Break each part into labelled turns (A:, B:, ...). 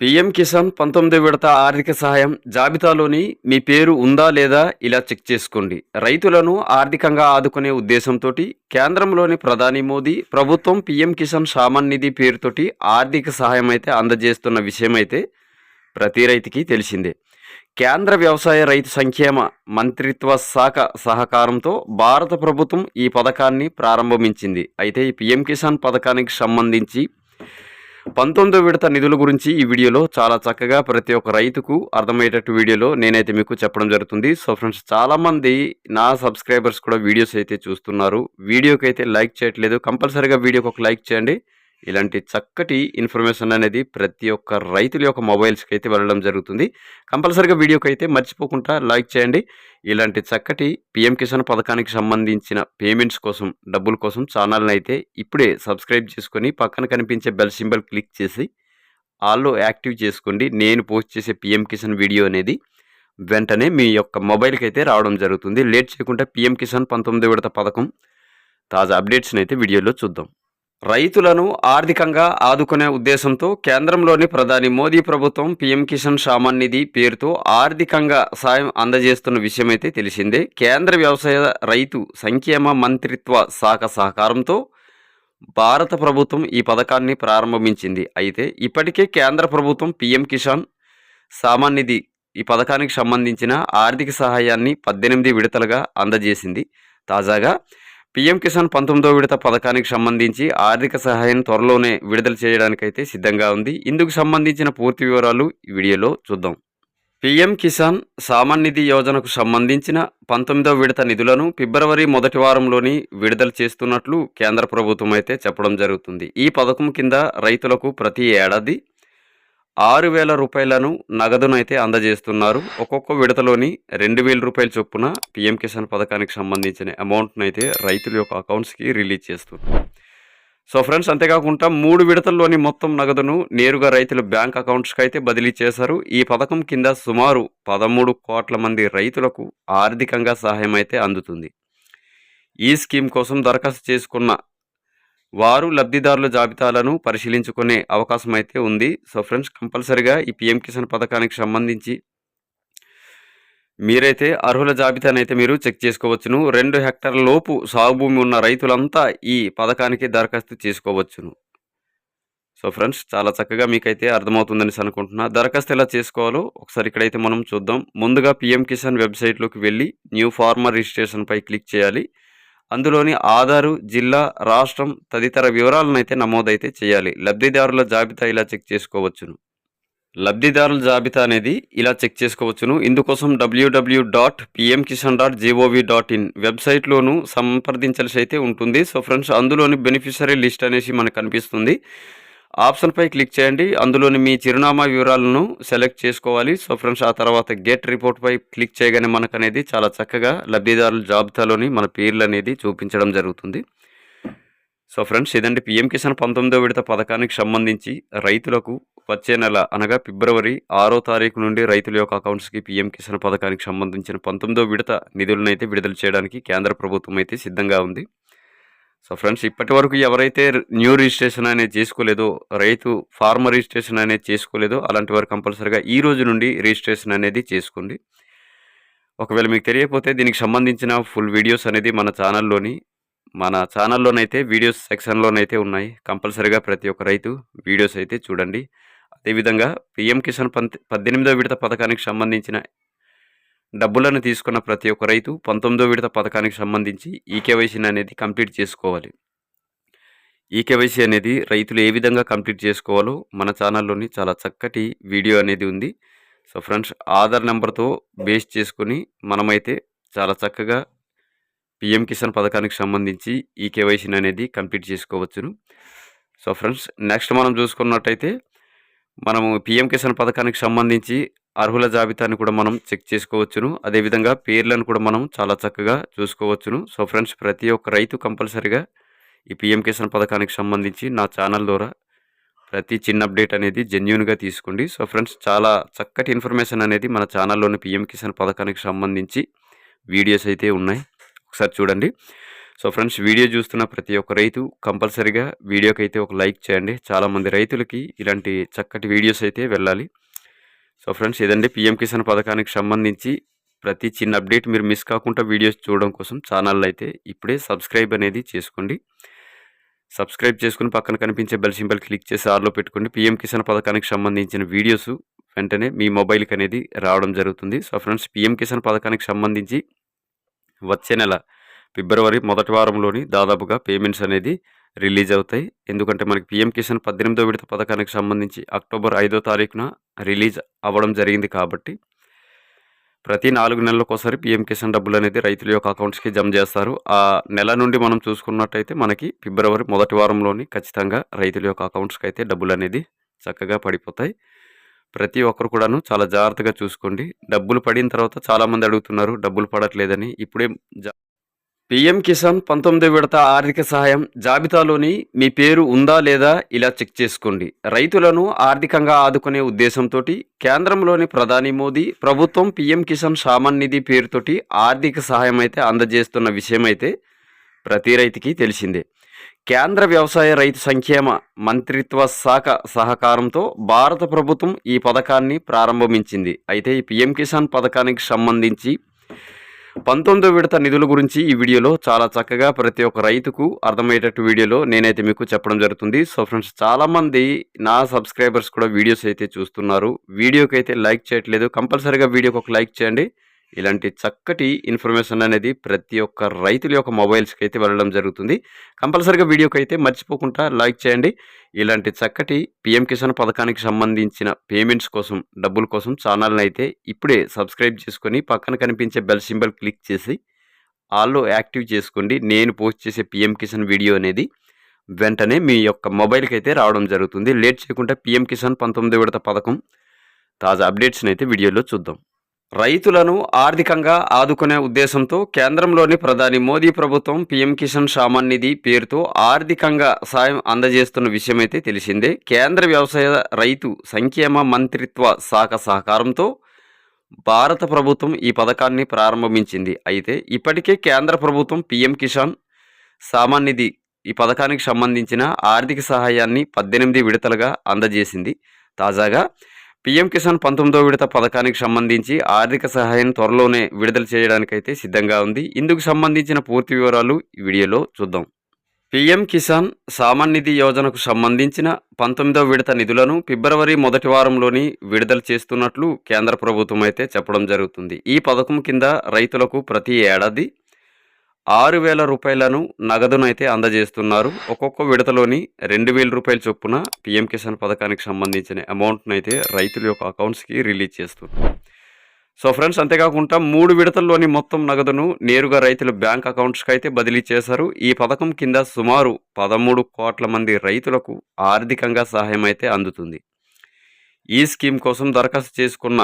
A: PM Kisan పంతొమ్మిది విడత ఆర్థిక సహాయం జాబితాలోని మీ పేరు ఉందా లేదా ఇలా చెక్ చేసుకోండి. రైతులను ఆర్థికంగా ఆదుకునే ఉద్దేశంతో కేంద్రంలోని ప్రధాని మోదీ ప్రభుత్వం పీఎం కిసాన్ సామాన్ నిధి పేరుతోటి ఆర్థిక సహాయం అయితే అందజేస్తున్న విషయం అయితే ప్రతి రైతుకి తెలిసిందే. కేంద్ర వ్యవసాయ రైతు సంక్షేమ మంత్రిత్వ శాఖ సహకారంతో భారత ప్రభుత్వం ఈ పథకాన్ని ప్రారంభించింది. అయితే ఈ పీఎం కిసాన్ పథకానికి సంబంధించి పంతొమ్మిదో విడత నిధుల గురించి ఈ వీడియోలో చాలా చక్కగా ప్రతి ఒక్క రైతుకు అర్థమయ్యేటట్టు వీడియోలో నేనైతే మీకు చెప్పడం జరుగుతుంది. సో ఫ్రెండ్స్ చాలామంది నా సబ్స్క్రైబర్స్ కూడా వీడియోస్ అయితే చూస్తున్నారు. వీడియోకి అయితే లైక్ చేయట్లేదు. కంపల్సరీగా వీడియోకి ఒక లైక్ చేయండి. ఇలాంటి చక్కటి ఇన్ఫర్మేషన్ అనేది ప్రతి ఒక్క రైతుల యొక్క మొబైల్స్కి అయితే వెళ్ళడం జరుగుతుంది. కంపల్సరీగా వీడియోకి అయితే మర్చిపోకుండా లైక్ చేయండి. ఇలాంటి చక్కటి పిఎం కిసాన్ పథకానికి సంబంధించిన పేమెంట్స్ కోసం డబ్బుల కోసం ఛానల్ని అయితే ఇప్పుడే సబ్స్క్రైబ్ చేసుకొని పక్కన కనిపించే బెల్ సింబల్ క్లిక్ చేసి ఆల్లో యాక్టివ్ చేసుకోండి. నేను పోస్ట్ చేసే పిఎం కిసాన్ వీడియో అనేది వెంటనే మీ యొక్క మొబైల్కి అయితే రావడం జరుగుతుంది. లేట్ చేయకుండా పిఎం కిసాన్ పంతొమ్మిది విడత పథకం తాజా అప్డేట్స్ని అయితే వీడియోలో చూద్దాం. రైతులను ఆర్థికంగా ఆదుకునే ఉద్దేశంతో కేంద్రంలోని ప్రధాని మోదీ ప్రభుత్వం పీఎం కిసాన్ సామాన్ నిధి పేరుతో ఆర్థికంగా సాయం అందజేస్తున్న విషయం అయితే తెలిసిందే. కేంద్ర వ్యవసాయ రైతు సంక్షేమ మంత్రిత్వ శాఖ సహకారంతో భారత ప్రభుత్వం ఈ పథకాన్ని ప్రారంభించింది. అయితే ఇప్పటికే కేంద్ర ప్రభుత్వం పీఎం కిసాన్ సామాన్ నిధి ఈ పథకానికి సంబంధించిన ఆర్థిక సహాయాన్ని పద్దెనిమిది విడతలుగా అందజేసింది. తాజాగా పీఎం కిసాన్ పంతొమ్మిదో విడత పథకానికి సంబంధించి ఆర్థిక సహాయం త్వరలోనే విడుదల చేయడానికైతే సిద్ధంగా ఉంది. ఇందుకు సంబంధించిన పూర్తి వివరాలు ఈ వీడియోలో చూద్దాం. పీఎం కిసాన్ సామాన్ నిధి యోజనకు సంబంధించిన పంతొమ్మిదో విడత నిధులను ఫిబ్రవరి మొదటి వారంలోని విడుదల చేస్తున్నట్లు కేంద్ర ప్రభుత్వం అయితే చెప్పడం జరుగుతుంది. ఈ పథకం కింద రైతులకు ప్రతి ఏడాది ఆరు వేల రూపాయలను నగదును అయితే అందజేస్తున్నారు. ఒక్కొక్క విడతలోని రెండు వేల రూపాయల చొప్పున పిఎం కిసాన్ పథకానికి సంబంధించిన అమౌంట్ను అయితే రైతుల యొక్క అకౌంట్స్కి రిలీజ్ చేస్తున్నారు. సో ఫ్రెండ్స్ అంతేకాకుండా మూడు విడతల్లోని మొత్తం నగదును నేరుగా రైతుల బ్యాంక్ అకౌంట్స్కి అయితే బదిలీ చేశారు. ఈ పథకం కింద సుమారు పదమూడు కోట్ల మంది రైతులకు ఆర్థికంగా సహాయం అయితే అందుతుంది. ఈ స్కీమ్ కోసం దరఖాస్తు చేసుకున్న వారు లబ్ధిదారుల జాబితాలను పరిశీలించుకునే అవకాశం అయితే ఉంది. సో ఫ్రెండ్స్ కంపల్సరిగా ఈ పిఎం కిసాన్ పథకానికి సంబంధించి మీరైతే అర్హుల జాబితాను అయితే మీరు చెక్ చేసుకోవచ్చును. రెండు హెక్టార్ల లోపు సాగు భూమి ఉన్న రైతులంతా ఈ పథకానికి దరఖాస్తు చేసుకోవచ్చును. సో ఫ్రెండ్స్ చాలా చక్కగా మీకైతే అర్థమవుతుందని అనుకుంటున్నా. దరఖాస్తు ఎలా చేసుకోవాలో ఒకసారి ఇక్కడైతే మనం చూద్దాం. ముందుగా పిఎం కిసాన్ వెబ్సైట్లోకి వెళ్ళి న్యూ ఫార్మర్ రిజిస్ట్రేషన్పై క్లిక్ చేయాలి. అందులోని ఆధారు జిల్లా రాష్ట్రం తదితర వివరాలను అయితే నమోదైతే చేయాలి. లబ్ధిదారుల జాబితా ఇలా చెక్ చేసుకోవచ్చును. లబ్ధిదారుల జాబితా అనేది ఇలా చెక్ చేసుకోవచ్చును. ఇందుకోసం W W dot PM Kisan dot G O V dot in వెబ్సైట్లోను సంప్రదించాల్సి అయితే ఉంటుంది. సో ఫ్రెండ్స్ అందులోని బెనిఫిషరీ లిస్ట్ అనేసి మనకు కనిపిస్తుంది. ఆప్షన్పై క్లిక్ చేయండి. అందులోని మీ చిరునామా వివరాలను సెలెక్ట్ చేసుకోవాలి. సో ఫ్రెండ్స్ ఆ తర్వాత గెట్ రిపోర్ట్పై క్లిక్ చేయగానే మనకు అనేది చాలా చక్కగా లబ్ధిదారుల జాబితాలోని మన పేర్లు అనేది చూపించడం జరుగుతుంది. సో ఫ్రెండ్స్ ఇదండి పిఎం కిసాన్ పంతొమ్మిదో విడత పథకానికి సంబంధించి రైతులకు వచ్చే నెల అనగా ఫిబ్రవరి ఆరో తారీఖు నుండి రైతుల యొక్క అకౌంట్స్కి పిఎం కిసాన్ పథకానికి సంబంధించిన పంతొమ్మిదో విడత నిధులను అయితే విడుదల చేయడానికి కేంద్ర ప్రభుత్వం అయితే సిద్ధంగా ఉంది. సో ఫ్రెండ్స్ ఇప్పటి వరకు ఎవరైతే న్యూ రిజిస్ట్రేషన్ అనేది చేసుకోలేదో రైతు ఫార్మర్ రిజిస్ట్రేషన్ అనేది చేసుకోలేదో అలాంటి వారు కంపల్సరీగా ఈ రోజు నుండి రిజిస్ట్రేషన్ అనేది చేసుకోండి. ఒకవేళ మీకు తెలియకపోతే దీనికి సంబంధించిన ఫుల్ వీడియోస్ అనేది మన ఛానల్లోని మన ఛానల్లోనైతే వీడియోస్ సెక్షన్లోనైతే ఉన్నాయి. కంపల్సరీగా ప్రతి ఒక్క రైతు వీడియోస్ అయితే చూడండి. అదేవిధంగా పిఎం కిసాన్ పంత్ పద్దెనిమిదో విడత పథకానికి సంబంధించిన డబ్బులను తీసుకున్న ప్రతి ఒక్క రైతు పంతొమ్మిదో విడత పథకానికి సంబంధించి ఈకేవైసీని అనేది కంప్లీట్ చేసుకోవాలి. ఈకేవైసీ అనేది రైతులు ఏ విధంగా కంప్లీట్ చేసుకోవాలో మన ఛానల్లోని చాలా చక్కటి వీడియో అనేది ఉంది. సో ఫ్రెండ్స్ ఆధార్ నెంబర్తో బేస్ చేసుకొని మనమైతే చాలా చక్కగా పిఎం కిసాన్ పథకానికి సంబంధించి ఈ కేవైసీని అనేది కంప్లీట్ చేసుకోవచ్చును. సో ఫ్రెండ్స్ నెక్స్ట్ మనం చూసుకున్నట్టయితే మనము పిఎం కిసాన్ పథకానికి సంబంధించి అర్హుల జాబితాని కూడా మనం చెక్ చేసుకోవచ్చును. అదేవిధంగా పేర్లను కూడా మనం చాలా చక్కగా చూసుకోవచ్చును. సో ఫ్రెండ్స్ ప్రతి ఒక్క రైతు కంపల్సరిగా ఈ పిఎం కిసాన్ పథకానికి సంబంధించి నా ఛానల్ ద్వారా ప్రతి చిన్న అప్డేట్ అనేది జెన్యున్గా తీసుకోండి. సో ఫ్రెండ్స్ చాలా చక్కటి ఇన్ఫర్మేషన్ అనేది మన ఛానల్లోని పిఎం కిసాన్ పథకానికి సంబంధించి వీడియోస్ అయితే ఉన్నాయి. ఒకసారి చూడండి. సో ఫ్రెండ్స్ వీడియో చూస్తున్న ప్రతి ఒక్క రైతు కంపల్సరిగా వీడియోకి అయితే ఒక లైక్ చేయండి. చాలామంది రైతులకి ఇలాంటి చక్కటి వీడియోస్ అయితే వెళ్ళాలి. సో ఫ్రెండ్స్ ఇదండి పిఎం కిసాన్ పథకానికి సంబంధించి ప్రతి చిన్న అప్డేట్ మీరు మిస్ కాకుండా వీడియోస్ చూడడం కోసం ఛానల్ అయితే ఇప్పుడే సబ్స్క్రైబ్ అనేది చేసుకోండి. సబ్స్క్రైబ్ చేసుకుని పక్కన కనిపించే బెల్ సింబల్ క్లిక్ చేసి ఆర్లో పెట్టుకోండి. పిఎం కిసాన్ పథకానికి సంబంధించిన వీడియోస్ వెంటనే మీ మొబైల్కి అనేది రావడం జరుగుతుంది. సో ఫ్రెండ్స్ పిఎం కిసాన్ పథకానికి సంబంధించి వచ్చే నెల ఫిబ్రవరి మొదటి వారంలోని దాదాపుగా పేమెంట్స్ అనేది రిలీజ్ అవుతాయి. ఎందుకంటే మనకి పిఎం కిసాన్ పద్దెనిమిదో విడత పథకానికి సంబంధించి అక్టోబర్ ఐదో తారీఖున రిలీజ్ అవ్వడం జరిగింది కాబట్టి ప్రతి నాలుగు నెలలకోసారి పిఎం కిసాన్ డబ్బులు అనేది రైతుల యొక్క అకౌంట్స్కి జమ చేస్తారు. ఆ నెల నుండి మనం చూసుకున్నట్టయితే మనకి ఫిబ్రవరి మొదటి వారంలోని ఖచ్చితంగా రైతుల యొక్క అకౌంట్స్కి అయితే డబ్బులు అనేది చక్కగా పడిపోతాయి. ప్రతి ఒక్కరు కూడాను చాలా జాగ్రత్తగా చూసుకోండి. డబ్బులు పడిన తర్వాత చాలామంది అడుగుతున్నారు డబ్బులు పడట్లేదని. ఇప్పుడే జా- పిఎం కిసాన్ పంతొమ్మిది విడత ఆర్థిక సహాయం జాబితాలోని మీ పేరు ఉందా లేదా ఇలా చెక్ చేసుకోండి. రైతులను ఆర్థికంగా ఆదుకునే ఉద్దేశంతో కేంద్రంలోని ప్రధాని మోదీ ప్రభుత్వం పిఎం కిసాన్ సామాన్ నిధి పేరుతోటి ఆర్థిక సహాయం అయితే అందజేస్తున్న విషయం అయితే ప్రతి రైతుకి తెలిసిందే. కేంద్ర వ్యవసాయ రైతు సంక్షేమ మంత్రిత్వ శాఖ సహకారంతో భారత ప్రభుత్వం ఈ పథకాన్ని ప్రారంభించింది. అయితే ఈ పిఎం కిసాన్ పథకానికి సంబంధించి పంతొమ్మిదో విడత నిధుల గురించి ఈ వీడియోలో చాలా చక్కగా ప్రతి ఒక్క రైతుకు అర్థమయ్యేటట్టు వీడియోలో నేనైతే మీకు చెప్పడం జరుగుతుంది. సో ఫ్రెండ్స్ చాలామంది నా సబ్స్క్రైబర్స్ కూడా వీడియోస్ అయితే చూస్తున్నారు. వీడియోకి అయితే లైక్ చేయట్లేదు. కంపల్సరీగా వీడియోకి ఒక లైక్ చేయండి. ఇలాంటి చక్కటి ఇన్ఫర్మేషన్ అనేది ప్రతి ఒక్క రైతుల యొక్క మొబైల్స్కి అయితే వెళ్ళడం జరుగుతుంది. కంపల్సరీగా వీడియోకి అయితే మర్చిపోకుండా లైక్ చేయండి. ఇలాంటి చక్కటి పిఎం కిసాన్ పథకానికి సంబంధించిన పేమెంట్స్ కోసం డబ్బుల కోసం ఛానల్ని అయితే ఇప్పుడే సబ్స్క్రైబ్ చేసుకొని పక్కన కనిపించే బెల్ సింబల్ క్లిక్ చేసి ఆల్లో యాక్టివ్ చేసుకోండి. నేను పోస్ట్ చేసే పిఎం కిసాన్ వీడియో అనేది వెంటనే మీ యొక్క మొబైల్కి అయితే రావడం జరుగుతుంది. లేట్ చేయకుండా పిఎం కిసాన్ పంతొమ్మిది విడత పథకం తాజా అప్డేట్స్ని అయితే వీడియోలో చూద్దాం. రైతులను ఆర్థికంగా ఆదుకునే ఉద్దేశంతో కేంద్రంలోని ప్రధాని మోదీ ప్రభుత్వం పీఎం కిసాన్ సామాన్ నిధి పేరుతో ఆర్థికంగా సాయం అందజేస్తున్న విషయమైతే తెలిసిందే. కేంద్ర వ్యవసాయ రైతు సంక్షేమ మంత్రిత్వ శాఖ సహకారంతో భారత ప్రభుత్వం ఈ పథకాన్ని ప్రారంభించింది. అయితే ఇప్పటికే కేంద్ర ప్రభుత్వం పీఎం కిసాన్ సామాన్ నిధి ఈ పథకానికి సంబంధించిన ఆర్థిక సహాయాన్ని పద్దెనిమిది విడతలుగా అందజేసింది. తాజాగా పీఎం కిసాన్ పంతొమ్మిదో విడత పథకానికి సంబంధించి ఆర్థిక సహాయం త్వరలోనే విడుదల చేయడానికైతే సిద్ధంగా ఉంది. ఇందుకు సంబంధించిన పూర్తి వివరాలు ఈ వీడియోలో చూద్దాం. పీఎం కిసాన్ సామాన్ నిధి యోజనకు సంబంధించిన పంతొమ్మిదో విడత నిధులను ఫిబ్రవరి మొదటి వారంలోని విడుదల చేస్తున్నట్లు కేంద్ర ప్రభుత్వం అయితే చెప్పడం జరుగుతుంది. ఈ పథకం కింద రైతులకు ప్రతి ఏడాది ఆరు వేల రూపాయలను నగదును అయితే అందజేస్తున్నారు. ఒక్కొక్క విడతలోని రెండు వేల రూపాయల చొప్పున పిఎం కిసాన్ పథకానికి సంబంధించిన అమౌంట్ను అయితే రైతుల యొక్క అకౌంట్స్కి రిలీజ్ చేస్తున్నారు. సో ఫ్రెండ్స్ అంతేకాకుండా మూడు విడతల్లోని మొత్తం నగదును నేరుగా రైతుల బ్యాంక్ అకౌంట్స్కి అయితే బదిలీ చేశారు. ఈ పథకం కింద సుమారు పదమూడు కోట్ల మంది రైతులకు ఆర్థికంగా సహాయం అయితే అందుతుంది. ఈ స్కీమ్ కోసం దరఖాస్తు చేసుకున్న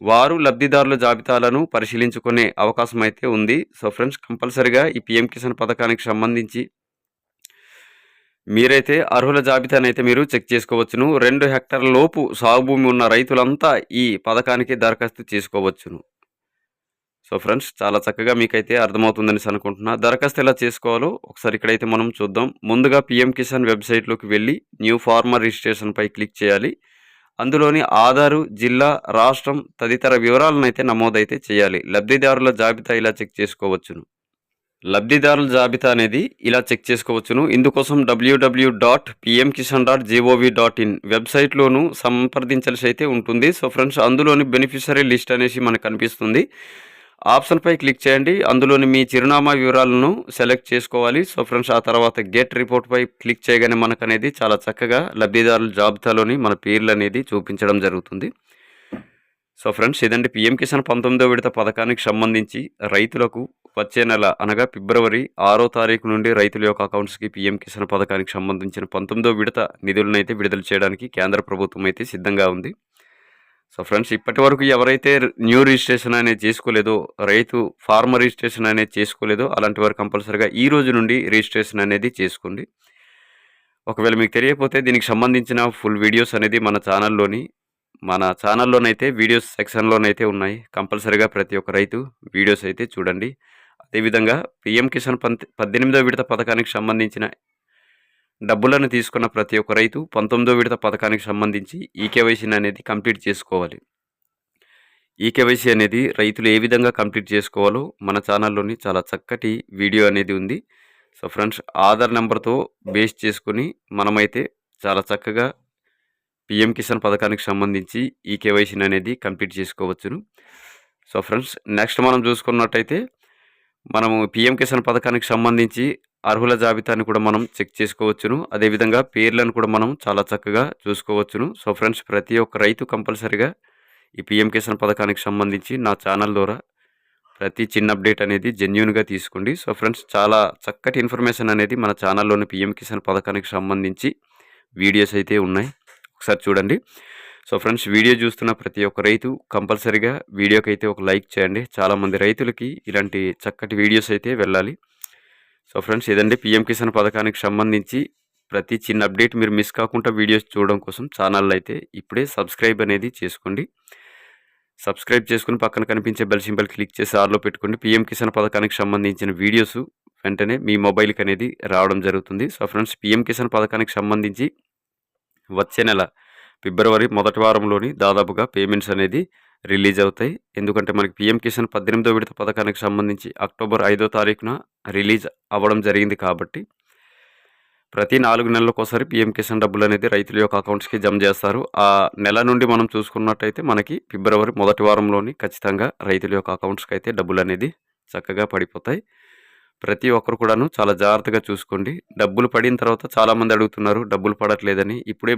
A: వారు లబ్ధిదారుల జాబితాలను పరిశీలించుకునే అవకాశం అయితే ఉంది. సో ఫ్రెండ్స్ కంపల్సరిగా ఈ పిఎం కిసాన్ పథకానికి సంబంధించి మీరైతే అర్హుల జాబితాను అయితే మీరు చెక్ చేసుకోవచ్చును. రెండు హెక్టార్ల లోపు సాగు భూమి ఉన్న రైతులంతా ఈ పథకానికి దరఖాస్తు చేసుకోవచ్చును. సో ఫ్రెండ్స్ చాలా చక్కగా మీకైతే అర్థమవుతుందని అనుకుంటున్నా. దరఖాస్తు ఎలా చేసుకోవాలో ఒకసారి ఇక్కడైతే మనం చూద్దాం. ముందుగా పిఎం కిసాన్ వెబ్సైట్లోకి వెళ్ళి న్యూ ఫార్మర్ రిజిస్ట్రేషన్పై క్లిక్ చేయాలి. అందులోని ఆధారు జిల్లా రాష్ట్రం తదితర వివరాలను అయితే నమోదైతే చేయాలి. లబ్ధిదారుల జాబితా ఇలా చెక్ చేసుకోవచ్చును. లబ్ధిదారుల జాబితా అనేది ఇలా చెక్ చేసుకోవచ్చును. ఇందుకోసం W W dot PM Kisan dot G O V dot in వెబ్సైట్లోను సంప్రదించాల్సి అయితే ఉంటుంది. సో ఫ్రెండ్స్ అందులోని బెనిఫిషరీ లిస్ట్ అనేసి మనకు కనిపిస్తుంది. ఆప్షన్పై క్లిక్ చేయండి. అందులోని మీ చిరునామా వివరాలను సెలెక్ట్ చేసుకోవాలి. సో ఫ్రెండ్స్ ఆ తర్వాత గెట్ రిపోర్ట్పై క్లిక్ చేయగానే మనకు అనేది చాలా చక్కగా లబ్ధిదారుల జాబితాలోని మన పేర్లు అనేది చూపించడం జరుగుతుంది. సో ఫ్రెండ్స్ ఇదండి పిఎం కిసాన్ పంతొమ్మిదో విడత పథకానికి సంబంధించి రైతులకు వచ్చే నెల అనగా ఫిబ్రవరి ఆరో తారీఖు నుండి రైతుల యొక్క అకౌంట్స్కి పిఎం కిసాన్ పథకానికి సంబంధించిన పంతొమ్మిదో విడత నిధులను అయితే విడుదల చేయడానికి కేంద్ర ప్రభుత్వం అయితే సిద్ధంగా ఉంది. సో ఫ్రెండ్స్ ఇప్పటి వరకు ఎవరైతే న్యూ రిజిస్ట్రేషన్ అనేది చేసుకోలేదో రైతు ఫార్మర్ రిజిస్ట్రేషన్ అనేది చేసుకోలేదో అలాంటి వారు కంపల్సరీగా ఈ రోజు నుండి రిజిస్ట్రేషన్ అనేది చేసుకోండి. ఒకవేళ మీకు తెలియకపోతే దీనికి సంబంధించిన ఫుల్ వీడియోస్ అనేది మన ఛానల్లోని మన ఛానల్లోనైతే వీడియోస్ సెక్షన్లోనైతే ఉన్నాయి. కంపల్సరీగా ప్రతి ఒక్క రైతు వీడియోస్ అయితే చూడండి. అదేవిధంగా పిఎం కిసాన్ పంత్ పద్దెనిమిదో విడత పథకానికి సంబంధించిన డబ్బులను తీసుకున్న ప్రతి ఒక్క రైతు పంతొమ్మిదో విడత పథకానికి సంబంధించి ఈకేవైసీని అనేది కంప్లీట్ చేసుకోవాలి. ఈకేవైసీ అనేది రైతులు ఏ విధంగా కంప్లీట్ చేసుకోవాలో మన ఛానల్లోని చాలా చక్కటి వీడియో అనేది ఉంది. సో ఫ్రెండ్స్ ఆధార్ నెంబర్తో బేస్ చేసుకుని మనమైతే చాలా చక్కగా పిఎం కిసాన్ పథకానికి సంబంధించి ఈ కేవైసీని అనేది కంప్లీట్ చేసుకోవచ్చును. సో ఫ్రెండ్స్ నెక్స్ట్ మనం చూసుకున్నట్టయితే మనము పిఎం కిసాన్ పథకానికి సంబంధించి అర్హుల జాబితాని కూడా మనం చెక్ చేసుకోవచ్చును. అదేవిధంగా పేర్లను కూడా మనం చాలా చక్కగా చూసుకోవచ్చును. సో ఫ్రెండ్స్ ప్రతి ఒక్క రైతు కంపల్సరిగా ఈ పిఎం కిసాన్ పథకానికి సంబంధించి నా ఛానల్ ద్వారా ప్రతి చిన్న అప్డేట్ అనేది జెన్యున్గా తీసుకోండి. సో ఫ్రెండ్స్ చాలా చక్కటి ఇన్ఫర్మేషన్ అనేది మన ఛానల్లోని పిఎం కిసాన్ పథకానికి సంబంధించి వీడియోస్ అయితే ఉన్నాయి. ఒకసారి చూడండి. సో ఫ్రెండ్స్ వీడియో చూస్తున్న ప్రతి ఒక్క రైతు కంపల్సరిగా వీడియోకి అయితే ఒక లైక్ చేయండి. చాలామంది రైతులకి ఇలాంటి చక్కటి వీడియోస్ అయితే వెళ్ళాలి. సో ఫ్రెండ్స్ ఇదండి పిఎం కిసాన్ పథకానికి సంబంధించి ప్రతి చిన్న అప్డేట్ మీరు మిస్ కాకుండా వీడియోస్ చూడడం కోసం ఛానల్ అయితే ఇప్పుడే సబ్స్క్రైబ్ అనేది చేసుకోండి. సబ్స్క్రైబ్ చేసుకుని పక్కన కనిపించే బెల్ సింబల్ క్లిక్ చేసి ఆర్లో పెట్టుకోండి. పిఎం కిసాన్ పథకానికి సంబంధించిన వీడియోస్ వెంటనే మీ మొబైల్కి అనేది రావడం జరుగుతుంది. సో ఫ్రెండ్స్ పిఎం కిసాన్ పథకానికి సంబంధించి వచ్చే నెల ఫిబ్రవరి మొదటి వారంలోని దాదాపుగా పేమెంట్స్ అనేది రిలీజ్ అవుతాయి. ఎందుకంటే మనకి పిఎం కిసాన్ పద్దెనిమిదో విడత పథకానికి సంబంధించి అక్టోబర్ ఐదో తారీఖున రిలీజ్ అవ్వడం జరిగింది కాబట్టి ప్రతి నాలుగు నెలలకు ఒకసారి పిఎం కిసాన్ డబ్బులు అనేది రైతుల యొక్క అకౌంట్స్కి జమ చేస్తారు. ఆ నెల నుండి మనం చూసుకున్నట్టయితే మనకి ఫిబ్రవరి మొదటి వారంలోని ఖచ్చితంగా రైతుల యొక్క అకౌంట్స్కి అయితే డబ్బులు అనేది చక్కగా పడిపోతాయి. ప్రతి ఒక్కరు కూడాను చాలా జాగ్రత్తగా చూసుకోండి. డబ్బులు పడిన తర్వాత చాలామంది అడుగుతున్నారు డబ్బులు పడట్లేదని. ఇప్పుడే